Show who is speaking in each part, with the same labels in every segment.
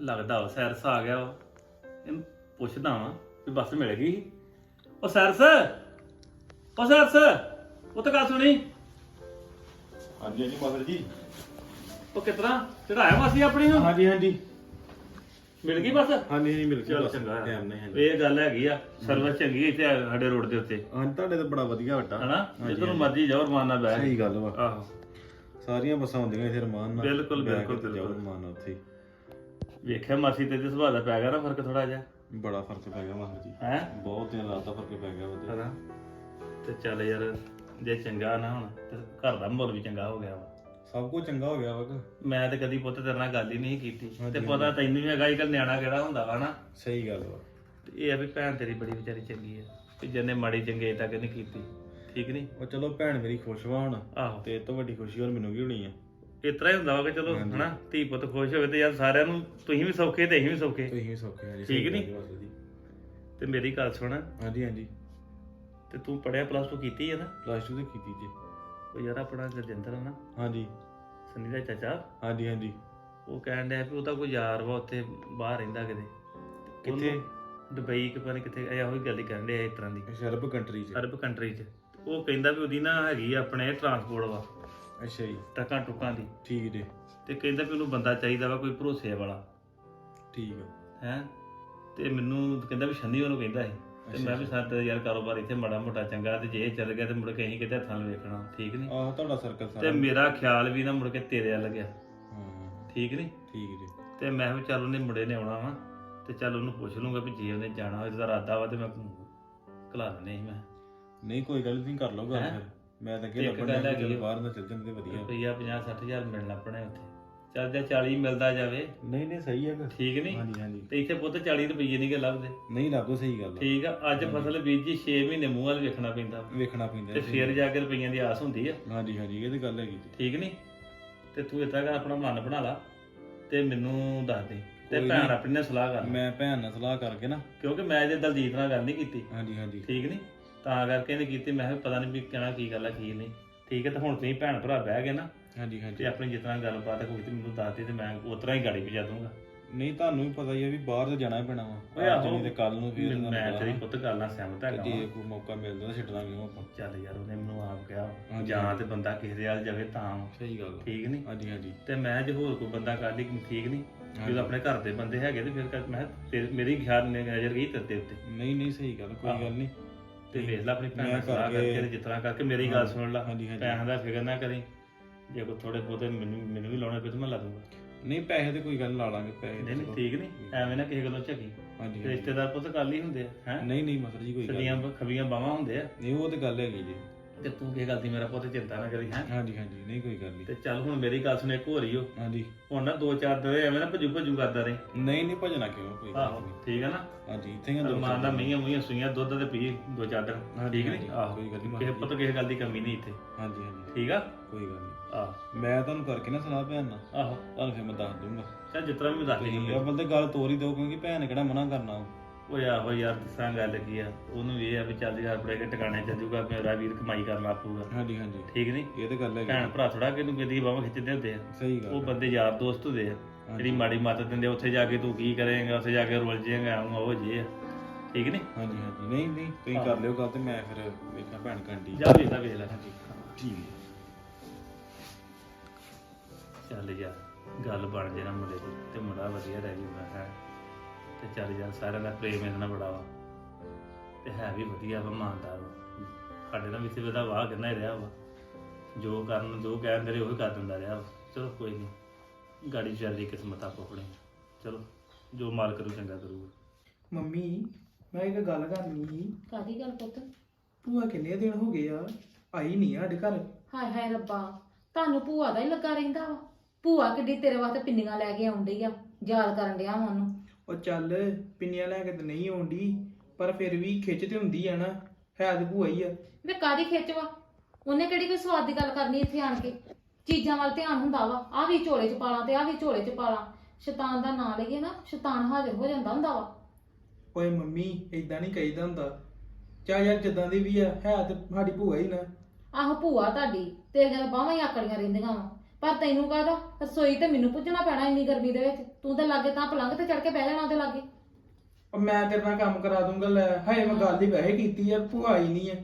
Speaker 1: ਲੱਗਦਾ ਉਹ ਸੈਰਸ ਆ ਗਿਆ ਵਾ ਇਹਨੂੰ ਪੁੱਛਦਾ ਵਾਂ ਵੀ ਬੱਸ ਮਿਲ ਗਈ ਉਹ ਸੈਰਸ ਉਹ ਸੈਰਸ ਉਹ ਤਾਂ ਗੱਲ ਸੁਣੀ।
Speaker 2: ਹਾਂਜੀ ਹਾਂਜੀ ਮਾਸਟਰ ਜੀ।
Speaker 1: ਉਹ ਕਿਤਨਾ? ਚੜਾਇਆ ਮਾਸੀ ਆਪਣੀ ਨੂੰ?
Speaker 2: ਹਾਂਜੀ ਹਾਂਜੀ।
Speaker 1: ਮਿਲ ਗਈ ਬੱਸ?
Speaker 2: ਹਾਂਜੀ ਹਾਂਜੀ ਮਿਲ
Speaker 1: ਚਲ ਚੰਗਾ।
Speaker 2: ਟਾਈਮ ਨਹੀਂ ਹਾਂਜੀ।
Speaker 1: ਇਹ ਗੱਲ ਹੈਗੀ ਆ ਸਰਵਿਸ ਚੰਗੀ ਇੱਥੇ ਸਾਡੇ ਰੋਡ ਦੇ ਉੱਤੇ।
Speaker 2: ਹਾਂ ਤੁਹਾਡੇ ਤਾਂ ਬੜਾ ਵਧੀਆ ਵੱਡਾ।
Speaker 1: ਹਨਾ?
Speaker 2: ਹਾਂਜੀ,
Speaker 1: ਜਿੱਧਰ ਨੂੰ
Speaker 2: ਹਾਂਜੀ।
Speaker 1: ਮਰਜ਼ੀ ਜਾਓ ਰਮਾਨ ਨਾਲ ਬਹਿ
Speaker 2: ਸਹੀ ਗੱਲ ਵਾ।
Speaker 1: ਆਹੋ।
Speaker 2: ਸਾਰੀਆਂ ਬੱਸਾਂ ਹੁੰਦੀਆਂ ਇੱਥੇ ਰਮਾਨ ਨਾਲ।
Speaker 1: ਬਿਲਕੁਲ,
Speaker 2: ਬਹਿ
Speaker 1: ਬਿਲਕੁਲ,
Speaker 2: ਕੇ ਤੇ ਜਾਓ
Speaker 1: ਬਿਲਕੁਲ।
Speaker 2: ਰਮਾਨ ਨਾਲ ਉੱਥੇ ਹੀ।
Speaker 1: ਵੇਖਿਆ ਮਾਸੀ ਤੇ ਤੇ ਸੁਭਾਅ ਦਾ ਪੈ ਗਿਆ ਨਾ ਫ਼ਰਕ ਥੋੜਾ ਜਿਹਾ?
Speaker 2: ਬੜਾ ਫ਼ਰਕ ਪੈ ਗਿਆ ਮਾਸਟਰ ਜੀ।
Speaker 1: ਹੈ?
Speaker 2: ਬਹੁਤ ਦਿਨ ਰਾਤ ਦਾ ਫ਼ਰਕ ਪੈ ਗਿਆ ਉਹਦੇ।
Speaker 1: ਹਨਾ? ਤੇ ਚੱਲ ਯਾਰ ਜੇ ਚੰਗਾ ਨਾ ਹੁਣ ਤੇ ਘਰ ਦਾ ਮਾਹੌਲ ਵੀ ਚੰਗਾ ਹੋ ਗਿਆ ਵਾ।
Speaker 2: ਸਭ ਕੁਝ ਚੰਗਾ ਹੋ ਗਿਆ ਵਾ
Speaker 1: ਮੈਂ ਤੇ ਕਦੀ ਪੁੱਤ ਤੇਰੇ ਨਾਲ ਗੱਲ ਹੀ ਨਹੀਂ ਕੀਤੀ। ਤੇ ਪਤਾ ਤੈਨੂੰ ਵੀ ਹੈਗਾ ਇਹ ਨਿਆਣਾ ਕਿਹੜਾ ਹੁੰਦਾ ਵਾ ਨਾ?
Speaker 2: ਸਹੀ ਗੱਲ ਵਾ।
Speaker 1: ਤੇ ਇਹ ਆ ਵੀ ਭੈਣ ਤੇਰੀ ਬੜੀ ਵਿਚਾਰੀ ਚੰਗੀ ਆ। ਕਿ ਜਿਹਨੇ ਮਾੜੀ ਚੰਗੇ ਤੱਕ ਨਹੀਂ ਕੀਤੀ। ਠੀਕ ਨਹੀਂ
Speaker 2: ਉਹ ਚਲੋ ਭੈਣ ਮੇਰੀ ਖੁਸ਼ ਵਾ ਹੁਣ। ਤੇ ਇਹ ਤੋਂ ਵੱਡੀ ਖੁਸ਼ੀ ਹੋਰ ਮੈਨੂੰ ਕੀ ਹੋਣੀ ਆ।
Speaker 1: ਇਸ ਤਰ੍ਹਾਂ ਹੀ ਹੁੰਦਾ ਵਾ ਕਿ ਚਲੋ
Speaker 2: ਹਾਂਜੀ।
Speaker 1: ਹਨਾ ਧੀ ਪੁੱਤ ਖੁਸ਼ ਹੋਵੇ ਤੇ ਯਾਰ ਸਾਰਿਆਂ ਨੂੰ ਤੁਸੀਂ ਵੀ ਸੌਖੇ ਤੇ ਅਸੀਂ ਵੀ ਸੌਖੇ।
Speaker 2: ਤੁਸੀਂ ਵੀ ਸੌਖੇ ਆ ਜੀ
Speaker 1: ਠੀਕ
Speaker 2: ਸਹੀ
Speaker 1: ਨੀ?
Speaker 2: ਗੱਲ ਜੀ
Speaker 1: ਤੇ ਮੇਰੀ ਗੱਲ ਸੁਣ।
Speaker 2: ਹਾਂਜੀ ਹਾਂਜੀ।
Speaker 1: ਤੇ ਤੂੰ ਪੜਿਆ ਪਲੱਸ 2 ਕੀਤੀ ਹੈ ਨਾ?
Speaker 2: ਪਲੱਸ 2 ਤੇ ਕੀਤੀ ਜੀ।
Speaker 1: ਉਹ ਯਾਰ ਆਪਣਾ ਗਰਜਿੰਦਰ ਨਾ।
Speaker 2: ਹਾਂਜੀ।
Speaker 1: ਸੰਨੀ ਦਾ ਚਾਚਾ।
Speaker 2: ਹਾਂਜੀ ਹਾਂਜੀ।
Speaker 1: ਉਹ ਕਹਿਣ ਡਿਆ ਵੀ ਉਹਦਾ ਕੋਈ ਯਾਰ ਵਾ ਉੱਥੇ ਬਾਹਰ ਰਹਿੰਦਾ ਕਿਤੇ।
Speaker 2: ਕਿੱਥੇ?
Speaker 1: ਉਹਨੂੰ ਦੁਬਈ ਕਿ ਪਤਾ ਨੀ ਕਿੱਥੇ ਇਹ ਉਹੀ ਗੱਲ ਹੀ ਕਹਿਣ ਡਿਆ ਇਸ ਤਰ੍ਹਾਂ ਦੀ।
Speaker 2: ਸ਼ਰਬ ਕੰਟਰੀ ਚ।
Speaker 1: ਅਰਬ ਕੰਟਰੀ 'ਚ। ਉਹ ਕਹਿੰਦਾ ਵੀ ਉਹਦੀ ਨਾ ਹੈਗੀ ਆ ਆਪਣੇ ਟਰਾਂਸਪੋਰਟ ਵਾ।
Speaker 2: ਅੱਛਾ ਜੀ।
Speaker 1: ਟੱਕਾਂ ਟੁੱਕਾਂ ਦੀ।
Speaker 2: ਠੀਕ ਜੀ।
Speaker 1: ਤੇ ਕਹਿੰਦਾ ਵੀ ਉਹਨੂੰ ਬੰਦਾ ਚਾਹੀਦਾ ਵਾ ਕੋਈ ਭਰੋਸੇ ਵਾਲਾ।
Speaker 2: ਠੀਕ ਆ।
Speaker 1: ਹੈ? ਤੇ ਮੈਨੂੰ ਕਹਿੰਦਾ ਵੀ ਸ਼ਨੀ ਉਹਨੂੰ ਕਹਿੰਦਾ ਸੀ। ਤੇ ਮੈਂ ਵੀ ਸਾਡਾ ਯਾਰ ਕਾਰੋਬਾਰ ਇੱਥੇ ਮਾੜਾ ਮੋਟਾ ਚੰਗਾ ਤੇ ਜੇ ਇਹ ਚੱਲ ਗਿਆ ਤੇ ਮੁੜ ਕੇ ਅਸੀਂ ਕਿਤੇ ਹੱਥਾਂ ਨੂੰ ਵੇਖਣਾ। ਠੀਕ ਨਹੀਂ
Speaker 2: ਆਹ ਤੁਹਾਡਾ ਸਰਕਲ
Speaker 1: ਤੇ
Speaker 2: ਸਾਰਾ
Speaker 1: ਮੇਰਾ ਖਿਆਲ ਵੀ ਨਾ ਮੁੜ ਕੇ ਤੇਰੇ ਵੱਲ ਗਿਆ।
Speaker 2: ਹਾਂ।
Speaker 1: ਠੀਕ ਨਹੀਂ
Speaker 2: ਠੀਕ ਜੀ।
Speaker 1: ਤੇ ਮੈਂ ਵੀ ਚੱਲ ਉਹਨੇ ਮੁੰਡੇ ਨੇ ਆਉਣਾ ਵਾ ਤੇ ਚੱਲ ਉਹਨੂੰ ਪੁੱਛ ਲੂੰਗਾ ਵੀ ਜੇ ਉਹਨੇ ਜਾਣਾ ਹੋਵੇ ਤਾਂ ਇਰਾਦਾ ਵਾ ਤੇ ਮੈਂ ਦਿੰਦੇ ਸੀ ਮੈਂ।
Speaker 2: ਨਹੀਂ ਕੋਈ ਗੱਲ ਨਹੀਂ ਕਰ ਲਓ ਗੱਲ
Speaker 1: ਹੈਂ?
Speaker 2: ਫਿਰ। ਮੈਂ ਤਾਂ ਅੱਗੇ
Speaker 1: ਇੱਕ
Speaker 2: ਲੱਭਣ
Speaker 1: ਗੱਲ
Speaker 2: ਡਿਆ
Speaker 1: ਹੈਗੀ
Speaker 2: ਕਿ
Speaker 1: ਆ।
Speaker 2: ਬਾਹਰ ਨਾ ਚੱਲ ਜਾਂਦੇ ਵਧੀਆ।
Speaker 1: ਰੁਪਈਆ 50 60000 ਮਿਲਣਾ ਆਪਣੇ ਉੱਥੇ। ਚੱਲ ਜੇ 40 ਮਿਲਦਾ ਜਾਵੇ।
Speaker 2: ਨਹੀਂ ਨਹੀਂ ਸਹੀ ਹੈਗਾ
Speaker 1: ਠੀਕ ਨਹੀਂ?
Speaker 2: ਹਾਂਜੀ ਹਾਂਜੀ।
Speaker 1: ਤੇ ਇੱਥੇ ਪੁੱਤ 40 ਰੁਪਈਏ ਨਹੀਂ ਗੇ ਲੱਭਦੇ।
Speaker 2: ਨਹੀਂ ਲੱਭਦਾ ਸਹੀ ਗੱਲ ਆ।
Speaker 1: ਠੀਕ ਆ ਅੱਜ ਫਸਲ ਬੀਜੀ 6 ਮਹੀਨੇ ਮੂੰਹ ਵੱਲ ਵੇਖਣਾ ਪੈਂਦਾ।
Speaker 2: ਵੇਖਣਾ ਪੈਂਦਾ
Speaker 1: ਤੇ ਫੇਰ ਜਾ ਕੇ ਰੁਪਈਆਂ ਦੀ ਆਸ ਹੁੰਦੀ ਆ।
Speaker 2: ਹਾਂਜੀ ਹਾਂਜੀ ਇਹ ਤੇ ਗੱਲ ਹੈਗੀ ਜੀ।
Speaker 1: ਠੀਕ ਨਹੀਂ? ਤੇ ਤੂੰ ਇਤਰਾ ਕਰ ਆਪਣਾ ਮਨ ਬਣਾ ਲਾ। ਤੇ ਮੈਨੂੰ ਦੱਸ ਦੇ। ਤੇ
Speaker 2: ਕੋਈ
Speaker 1: ਭੈਣ। ਆਪਣੀ ਨਾਲ ਸਲਾਹ ਕਰ।
Speaker 2: ਮੈਂ ਭੈਣ ਨਾਲ ਸਲਾਹ ਕਰਕੇ ਨਾ।
Speaker 1: ਕਿਉਂਕਿ ਮੈਂ ਜੇ ਦਲਜੀਤ ਨਾਲ ਗੱਲ ਨਹੀਂ ਕੀਤੀ।
Speaker 2: ਹਾਂਜੀ ਹਾਂਜੀ।
Speaker 1: ਠੀਕ ਨਹੀਂ? ਤਾਂ ਕਰਕੇ ਇਹਨੇ ਕੀਤੀ ਮੈਂ ਕਿਹਾ ਪਤਾ ਨਹੀਂ ਵੀ ਕਹਿਣਾ ਕੀ ਗੱਲ ਆ ਕੀ ਨਹੀਂ ਠੀਕ ਹੈ ਤੇ ਹੁਣ ਤੁਸੀਂ ਭੈਣ ਭਰਾ ਬਹਿ ਗਏ ਨਾ
Speaker 2: ਹਾਂਜੀ
Speaker 1: ਤੇ
Speaker 2: ਹਾਂਜੀ
Speaker 1: ਆਪਣੀ ਜਿਤਨਾ ਗੱਲਬਾਤ ਹੋਈ ਤੇ ਮੈਨੂੰ ਦੱਸ ਦੇ ਤੇ ਮੈਂ ਉਤਰਾ ਹੀ ਗਾੜੀ ਭਜਾ ਦੂੰਗਾ
Speaker 2: ਨਹੀਂ ਤੁਹਾਨੂੰ ਵੀ ਪਤਾ ਹੀ ਹੈ ਵੀ ਬਾਹਰ ਤਾਂ ਜਾਣਾ ਹੀ ਪੈਣਾ ਵਾ
Speaker 1: ਓਏ ਆਹੋ।
Speaker 2: ਅੱਜ ਨਹੀਂ ਤੇ ਕੱਲ ਨੂੰ ਫਿਰ
Speaker 1: ਮੈਂ ਤੇਰੀ। ਪੁੱਤ ਗੱਲ ਨਾਲ ਸਹਿਮਤ ਹੈਗਾ
Speaker 2: ਤੇ
Speaker 1: ਵਾਂ।
Speaker 2: ਜੇ ਕੋਈ ਮੌਕਾ ਮਿਲਦਾ ਤਾਂ ਛੱਡਣਾ ਕਿਉਂ ਆਪਾਂ
Speaker 1: ਚੱਲ ਯਾਰ ਉਹਨੇ ਮੈਨੂੰ ਆਪ ਕਿਹਾ
Speaker 2: ਹਾਂਜੀ,
Speaker 1: ਜਾਂ। ਤੇ ਬੰਦਾ ਕਿਸੇ ਦੇ ਹਾਲ ਜਾਵੇ ਤਾਂ
Speaker 2: ਸਹੀ ਗੱਲ ਆ।
Speaker 1: ਠੀਕ ਨਹੀਂ
Speaker 2: ਹਾਂਜੀ ਹਾਂਜੀ
Speaker 1: ਤੇ ਮੈਂ ਜੇ ਹੋਰ ਕੋਈ ਬੰਦਾ ਕਰ ਲਈ ਠੀਕ ਨਹੀਂ। ਜਦੋਂ ਆਪਣੇ ਘਰ ਦੇ ਬੰਦੇ ਹੈਗੇ ਤੇ ਫਿਰ ਕਰ- ਮੈਂ ਕਿਹਾ ਤੇਰੇ- ਮੇਰੀ ਖਿਆਲ ਨੇ ਨਜ਼ਰ ਗਈ ਤੇਰੇ ਤੇ ਉੱਤੇ
Speaker 2: ਨਹੀਂ ਨਹੀਂ ਸਹੀ ਗੱਲ ਕੋਈ। ਗੱਲ ਨਹੀਂ
Speaker 1: ਤੇ ਵੇਖ ਲੈ ਆਪਣੀ ਭੈਣ
Speaker 2: ਮੈਂ
Speaker 1: ਨਾਲ ਸਲਾਹ
Speaker 2: ਕਰਕੇ-
Speaker 1: ਕਰਕੇ ਤੇ ਜਿਤਨਾ ਕਰਕੇ ਮੇਰੀ ਗੱਲ ਸੁਣ ਲੈ।
Speaker 2: ਹਾਂਜੀ ਹਾਂਜੀ।
Speaker 1: ਪੈਸਿਆਂ ਦਾ ਫਿਕਰ ਨਾ ਕਰੀ। ਜੇ ਕੋਈ ਥੋੜੇ ਬਹੁਤੇ ਮੈਨੂੰ ਮੈਨੂੰ ਵੀ ਲਾਉਣੇ ਪਏ ਤੇ ਮੈਂ ਲਾ ਦੂੰਗਾ।
Speaker 2: ਨਹੀਂ ਪੈਸੇ ਤੇ ਕੋਈ ਗੱਲ ਲਾ ਲਾਂਗੇ ਪੈਸੇ
Speaker 1: ਨਹੀਂ ਠੀਕ ਨਹੀਂ ਐਵੇਂ ਨਾ ਕਿਸੇ ਗੱਲੋਂ ਝੱਕੀ
Speaker 2: ਹਾਂਜੀ ਹਾਂਜੀ।
Speaker 1: ਰਿਸ਼ਤੇਦਾਰ ਪੁੱਤ ਗੱਲ ਹੀ ਹੁੰਦੇ ਆ ਹੈ?
Speaker 2: ਨਹੀਂ ਨਹੀਂ ਮਤਲਬ ਜੀ ਕੋਈ ਗੱਲ
Speaker 1: ਸਦੀਆਂ। ਖਬੀਆਂ ਬਾਵਾਂ ਹੁੰਦੇ ਆ।
Speaker 2: ਨਹੀਂ ਉਹ ਤੇ ਗੱਲ ਹੈਗੀ ਜੀ।
Speaker 1: ਤੇ ਤੂੰ ਕਿਸੇ ਗੱਲ ਦੀ ਮੇਰਾ ਪੁੱਤ ਚਿੰਤਾ ਨਾ ਕਰੀ ਹੈ?
Speaker 2: ਹਾਂਜੀ ਹਾਂਜੀ ਨਹੀਂ ਕੋਈ ਗੱਲ ਨਹੀਂ।
Speaker 1: ਤੇ ਚੱਲ ਹੁਣ ਮੇਰੀ ਗੱਲ ਸੁਣ ਇੱਕ ਹੋ ਰਹੀ ਓ।
Speaker 2: ਹਾਂਜੀ।
Speaker 1: ਹੁਣ ਨਾ ਦੋ ਚਾਰ ਦਿਨ ਐਵੇਂ ਨਾ ਭਜੂ ਭਜੂ ਕਰਦਾ ਰਹੇ।
Speaker 2: ਨਹੀਂ ਨਹੀਂ ਭਜਣਾ ਕਿਉਂ ਕੋਈ ਗੱਲ
Speaker 1: ਆਹੋ। ਠੀਕ ਹੈ ਨਾ?
Speaker 2: ਹਾਂਜੀ ਇੱਥੇ ਹੀ ਆ ਦੋ
Speaker 1: ਰਮਾਨ ਦਾ ਮੀਆਂ ਮੀਆਂ ਸੂਈਆਂ ਦੁੱਧ ਤੇ ਪੀ ਦੋ ਚਾਰ ਦਿਨ।
Speaker 2: ਹਾਂਜੀ,
Speaker 1: ਠੀਕ ਨਹੀਂ?
Speaker 2: ਹਾਂਜੀ,
Speaker 1: ਆਹੋ।
Speaker 2: ਕੋਈ ਗੱਲ ਨੀ,
Speaker 1: ਕਿਸੇ ਪੁੱਤ ਕਿਸੇ ਗੱਲ ਦੀ ਕਮੀ ਨਹੀਂ ਇੱਥੇ।
Speaker 2: ਹਾਂਜੀ ਹਾਂਜੀ।
Speaker 1: ਠੀਕ ਆ?
Speaker 2: ਕੋਈ ਗੱਲ ਨਹੀਂ।
Speaker 1: ਆਹ।
Speaker 2: ਮੈਂ ਤੁਹਾਨੂੰ ਕਰਕੇ ਨਾ ਸਲਾਹ ਭੈਣ ਨਾਲ।
Speaker 1: ਆਹੋ।
Speaker 2: ਤੁਹਾਨੂੰ ਫਿਰ ਮੈਂ ਦੱਸ ਦੂੰਗਾ।
Speaker 1: ਚੱਲ ਜਿਤਨਾ ਵੀ ਦੱਸ
Speaker 2: ਤੁਸੀਂ
Speaker 1: ਦੇ
Speaker 2: ਅਵਲ ਤੇ ਗੱਲ ਤੋਰ ਹੀ ਦਿਓ ਕਿਉਂਕਿ ਭੈਣ ਨੇ ਕਿਹੜਾ ਮਨਾ ਕਰਨਾ ਵਾ।
Speaker 1: ਓਏ ਆਹੋ ਯਾਰ ਦੱਸਾਂ ਗੱਲ ਕੀ ਆ? ਉਹਨੂੰ ਇਹ ਆ ਵੀ ਚੱਲ ਯਾਰ ਬੜੇ ਕੇ ਟਿਕਾਣੇ ਚੱਲ ਜੂਗਾ ਮੇਰਾ ਵੀਰ ਕਮਾਈ ਕਰਨ ਲੱਗ ਪਊਗਾ
Speaker 2: ਹਾਂਜੀ ਹਾਂਜੀ।
Speaker 1: ਠੀਕ ਨਹੀਂ
Speaker 2: ਇਹ ਤੇ ਗੱਲ ਹੈਗੀ।
Speaker 1: ਭੈਣ ਭਰਾ ਥੋੜਾ ਕਿ ਨੂੰ ਕਿਦੀ ਬਾਹਾਂ ਖਿੱਚਦੇ ਹੁੰਦੇ ਆ।
Speaker 2: ਸਹੀ ਗੱਲ
Speaker 1: ਉਹ। ਬੰਦੇ ਯਾਰ ਦੋਸਤ ਹੁੰਦੇ ਆ। ਜਿਹੜੀ ਮਾੜੀ ਮੱਤ ਦਿੰਦੇ ਉੱਥੇ ਜਾ ਕੇ ਤੂੰ ਕੀ ਕਰੇਂਗਾ ਉੱਥੇ ਜਾ ਕੇ ਰੁੱਲ ਜਾਏਗਾ ਉਹ ਜੇ ਆ। ਠੀਕ ਨਹੀਂ
Speaker 2: ਹਾਂਜੀ ਹਾਂਜੀ। ਨਹੀਂ ਨਹੀਂ ਤੁਸੀਂ ਕਰ ਲਿਓ ਗੱਲ ਤੇ ਮੈਂ ਫਿਰ ਵੇਖਾਂ ਭੈਣ ਕੰਡੀ।
Speaker 1: ਜਾ ਵੇਖ ਲੈ ਵੇਖ ਲੈ।
Speaker 2: ਹਾਂਜੀ। ਠੀਕ ਹੈ
Speaker 1: ਚੱਲ ਯਾਰ ਗੱਲ ਬਣ ਜੇ ਨਾ ਮੁੰਡੇ ਦੀ ਤੇ ਮੁੰਡਾ ਵਧੀਆ ਰਹਿ ਜੂਗਾ ਹੈ। ਤੇ ਚੱਲ ਯਾਰ ਸਾਰਿਆਂ ਦਾ ਪ੍ਰੇਮ ਇਹਨਾਂ ਨਾਲ ਬੜਾ ਵਾ। ਤੇ ਹੈ ਵੀ ਵਧੀਆ ਵਾ ਇਮਾਨਦਾਰ ਵਾ। ਸਾਡੇ ਨਾਲ ਵੀ ਤੇ ਦਾ ਵਾਹ ਕਿੰਨਾ ਹੀ ਰਿਹਾ ਵਾ। ਜੋ ਕਰਨ ਜੋ ਕਹਿੰਦੇ ਰਹੇ ਉਹ ਕਰ ਦਿੰਦਾ ਰਿਹਾ ਵਾ। ਚਲੋ ਕੋਈ ਨਹੀਂ ਗਾੜੀ ਚੱਲਦੀ ਕਿਸਮਤ ਆਪੋ ਆਪਣੀ। ਚਲੋ ਜੋ ਮਾਲ ਕਰੂ ਚੰਗਾ ਕਰੂਗਾ।
Speaker 3: ਮੰਮੀ ਮੈਂ ਇੱਕ ਗੱਲ ਕਰਨੀ ਸੀ।
Speaker 4: ਕਾਦੀ ਗੱਲ ਪੁੱਤ?
Speaker 3: ਭੂਆ ਕਿੰਨੇ ਦਿਨ ਹੋ ਗਏ ਆ? ਆਈ ਨਹੀਂ ਆ ਸਾਡੇ ਘਰ।
Speaker 4: ਹਾਏ ਹਾਏ ਰੱਬਾ ਤੁਹਾਨੂੰ ਭੂਆ ਦਾ ਹੀ ਲੱਗਾ ਰਹਿੰਦਾ ਵਾ। ਭੂਆ ਕਿੱਡੀ ਤੇਰੇ ਵਾਸਤੇ ਪਿੰਨੀਆਂ ਲੈ ਕੇ ਆਉਂਦੀ ਆ ਯਾਦ ਕਰਨ ਡਿਆ ਵਾ ਉਹਨੂੰ।
Speaker 3: ਉਹ ਚੱਲ ਪਿੰਨੀਆਂ ਲੈ ਕੇ ਤੇ ਨਹੀਂ ਆਉਂਦੀ ਪਰ ਫਿਰ ਵੀ ਖਿੱਚ ਤੇ ਹੁੰਦੀ ਆ ਨਾ ਹੈ ਤੇ ਭੂਆ ਹੀ ਆ।
Speaker 4: ਵੇ ਕਾਦੀ ਖਿੱਚ ਵਾ? ਉਹਨੇ ਕਿਹੜੀ ਕੋਈ ਸਵਾਦ ਦੀ ਗੱਲ ਕਰਨੀ ਇੱਥੇ ਆਣ ਕੇ? ਚੀਜ਼ਾਂ ਵੱਲ ਧਿਆਨ ਹੁੰਦਾ ਵਾ। ਆ ਵੀ ਝੋਲੇ 'ਚ ਪਾਲਾਂ ਤੇ ਆ ਵੀ ਝੋਲੇ 'ਚ ਪਾਲਾਂ ਸ਼ੈਤਾਨ ਦਾ ਨਾਂ ਲਈਏ ਨਾ ਸ਼ੈਤਾਨ ਹਾਜ਼ਰ ਹੋ ਜਾਂਦਾ ਹੁੰਦਾ ਵਾ।
Speaker 3: ਓਏ ਮੰਮੀ ਇਦਾਂ ਨਹੀਂ ਕਹੀਦਾ ਹੁੰਦਾ। ਚਾ ਯਾਰ ਜਿੱਦਾਂ ਦੀ ਵੀ ਆ ਹੈ ਤੇ ਸਾਡੀ ਭੂਆ ਹੀ ਨਾ।
Speaker 4: ਆਹੋ ਭੂਆ ਤੁਹਾਡੀ ਤੇਰੀਆਂ ਤਾਂ ਬਾਹਾਂ ਹੀ ਆਕੜੀਆਂ ਰਹਿੰਦੀਆਂ ਵਾ। ਪਰ ਤੈਨੂੰ ਕਾਹਦਾ ਰਸੋਈ ਤੇ ਮੈਨੂੰ ਪੁੱਜਣਾ ਪੈਣਾ ਇੰਨੀ ਗਰਮੀ ਦੇ ਵਿੱਚ। ਤੂੰ ਤਾਂ ਲਾਗੇ ਤਾਂ ਪਲੰਘ ਤੇ ਚੜ ਕੇ ਬਹਿ ਜਾਣਾ ਉਹਦੇ ਲਾਗੇ।
Speaker 3: ਉਹ ਮੈਂ ਤੇਰੇ ਨਾਲ ਕੰਮ ਕਰਾ ਦੂੰਗਾ ਲੈ ਹਾਏ ਮੈਂ ਗੱਲ ਹੀ ਵੈਸੇ ਕੀਤੀ ਆ ਭੂਆ ਹੀ ਨਹੀਂ ਆ।